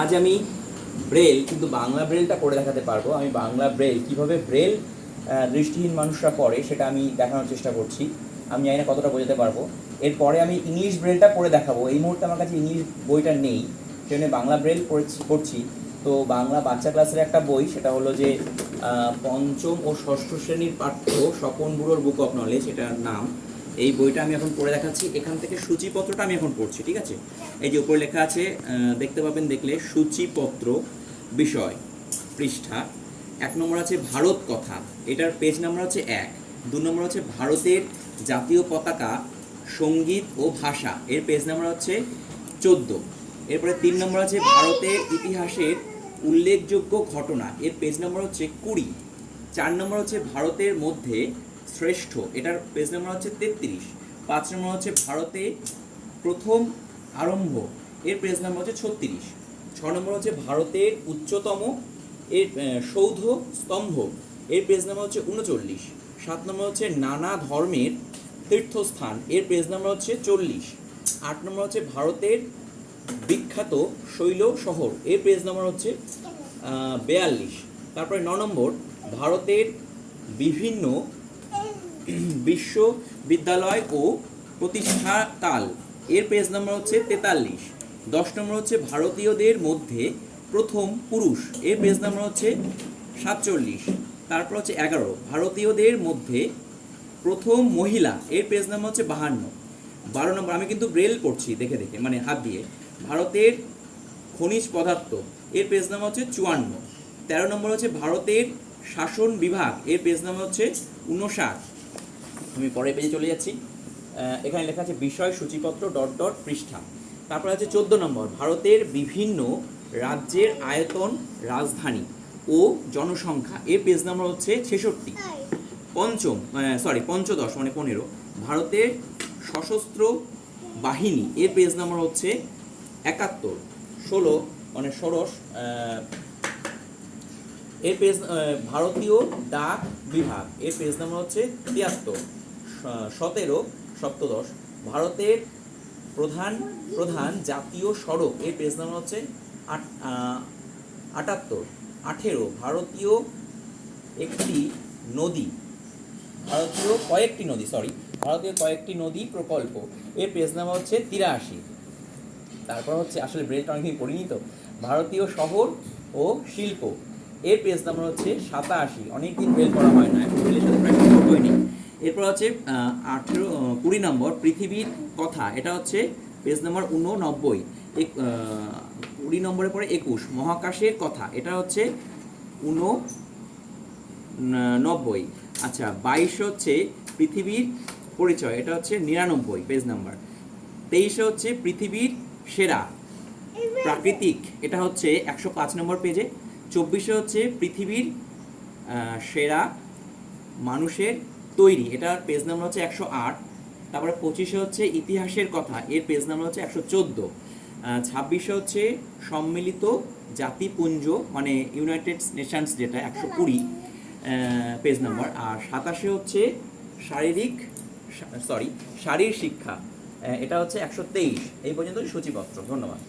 আজ আমি ব্রেল, কিন্তু বাংলা ব্রেলটা করে দেখাতে পারব। আমি বাংলা ব্রেল, কীভাবে ব্রেল দৃষ্টিহীন মানুষরা পড়ে সেটা আমি দেখানোর চেষ্টা করছি। আমি জানি না কতটা বোঝাতে পারব। এরপরে আমি ইংলিশ ব্রেলটা পড়ে দেখাবো। এই মুহূর্তে আমার কাছে ইংলিশ বইটা নেই, সেজন্য বাংলা ব্রেল পড়েছি, পড়ছি। তো বাংলা বাচ্চা ক্লাসের একটা বই, সেটা হলো যে পঞ্চম ও ষষ্ঠ শ্রেণির পাঠ্য স্বপন বুড়োর বুক অফ নলেজ এটার নাম। এই বইটা আমি এখন পড়ে দেখাচ্ছি। এখান থেকে সূচিপত্রটা আমি এখন পড়ছি, ঠিক আছে? এই যে উপরে লেখা আছে দেখতে পাবেন, দেখলে সূচিপত্র বিষয় পৃষ্ঠা। এক নম্বর আছে ভারত কথা, এটার পেজ নাম্বার হচ্ছে এক। দু নম্বর হচ্ছে ভারতের জাতীয় পতাকা, সংগীত ও ভাষা, এর পেজ নাম্বার হচ্ছে চোদ্দ। এরপরে তিন নম্বর আছে ভারতের ইতিহাসের উল্লেখযোগ্য ঘটনা, এর পেজ নাম্বার হচ্ছে কুড়ি। চার নম্বর হচ্ছে ভারতের মধ্যে শ্রেষ্ঠ। এটার পেজ নাম্বার হচ্ছে তেত্রিশ। পাঁচ নম্বর হচ্ছে ভারতে প্রথম আরম্ভ। এর পেজ নাম্বার হচ্ছে ছত্রিশ। ছ নম্বর হচ্ছে ভারতের উচ্চতম। এর সৌধ স্তম্ভ। এর পেজ নাম্বার হচ্ছে উনচল্লিশ। সাত নম্বর হচ্ছে নানা ধর্মের তীর্থস্থান। এর পেজ নাম্বার হচ্ছে চল্লিশ। আট নম্বর হচ্ছে ভারতের বিখ্যাত শৈল শহর। এর পেজ নাম্বার হচ্ছে বেয়াল্লিশ। তারপরে ন নম্বর ভারতের বিভিন্ন বিশ্ববিদ্যালয় ও প্রতিষ্ঠাকাল এর পেজ নাম্বার হচ্ছে তেতাল্লিশ। দশ নম্বর হচ্ছে ভারতীয়দের মধ্যে প্রথম পুরুষ। এর পেজ নাম্বার হচ্ছে সাতচল্লিশ। তারপর হচ্ছে এগারো। ভারতীয়দের মধ্যে প্রথম মহিলা। এর পেজ নাম্বার হচ্ছে বাহান্ন। বারো নম্বর, আমি কিন্তু ব্রেল পড়ছি, দেখে দেখে মানে হাত দিয়ে। ভারতের খনিজ পদার্থ। এর পেজ নাম্বার হচ্ছে চুয়ান্ন। তেরো নম্বর হচ্ছে ভারতের শাসন বিভাগ। এর পেজ নাম্বার হচ্ছে উনষাট। আমি পরের পেজে চলে যাচ্ছি। এখানে লেখা আছে বিষয় সূচিপত্র ডট ডট পৃষ্ঠা। তারপর আছে চোদ্দ নম্বর, ভারতের বিভিন্ন রাজ্যের আয়তন রাজধানী ও জনসংখ্যা। এর পেজ নাম্বার হচ্ছে ছেষট্টি। পঞ্চম সরি পঞ্চদশ মানে পনেরো। ভারতের সশস্ত্র বাহিনী, এর পেজ নাম্বার হচ্ছে একাত্তর। ষোলো মানে ষোড়শ এর পেজ ভারতীয় ডাক বিভাগ, এর পেজ নাম্বার হচ্ছে তিয়াত্তর। সতেরো সপ্তদশ, ভারতের প্রধান প্রধান জাতীয় সড়ক, এর পেজ নাম্বার হচ্ছে আটাত্তর। আঠেরো, ভারতীয় একটি নদী, ভারতীয় কয়েকটি নদী সরি ভারতীয় কয়েকটি নদী প্রকল্প, এর পেজ নাম্বার হচ্ছে তিরাশি। তারপর হচ্ছে, আসলে ব্রেলটা অনেকদিন পড়িনি তো, ভারতীয় শহর ও শিল্প, এর পেজ নাম্বার হচ্ছে সাতাশি। অনেকদিন ব্রেল করা হয় না ব্রেলের এরপর হচ্ছে আঠেরো কুড়ি নম্বর, পৃথিবীর কথা। এটা হচ্ছে পেজ নম্বর উননব্বই। কুড়ি নম্বরের পরে একুশ। মহাকাশের কথা। এটা হচ্ছে উন নব্বই আচ্ছা বাইশ হচ্ছে পৃথিবীর পরিচয়। এটা হচ্ছে নিরানব্বই পেজ নাম্বার তেইশে হচ্ছে পৃথিবীর সেরা, প্রাকৃতিক। এটা হচ্ছে একশো পাঁচ নম্বর পেজে চব্বিশে হচ্ছে পৃথিবীর সেরা মানুষের তৈরি, এটার পেজ নাম্বার হচ্ছে একশো আট, তারপরে পঁচিশে হচ্ছে ইতিহাসের কথা, এর পেজ নাম্বার হচ্ছে একশো চোদ্দ। ছাব্বিশে হচ্ছে সম্মিলিত জাতিপুঞ্জ মানে ইউনাইটেড নেশনস যেটা, একশো কুড়ি পেজ নাম্বার আর সাতাশে হচ্ছে শারীরিক সরি শারীর শিক্ষা এটা হচ্ছে একশো তেইশ, এই পর্যন্ত সূচিপত্র, ধন্যবাদ।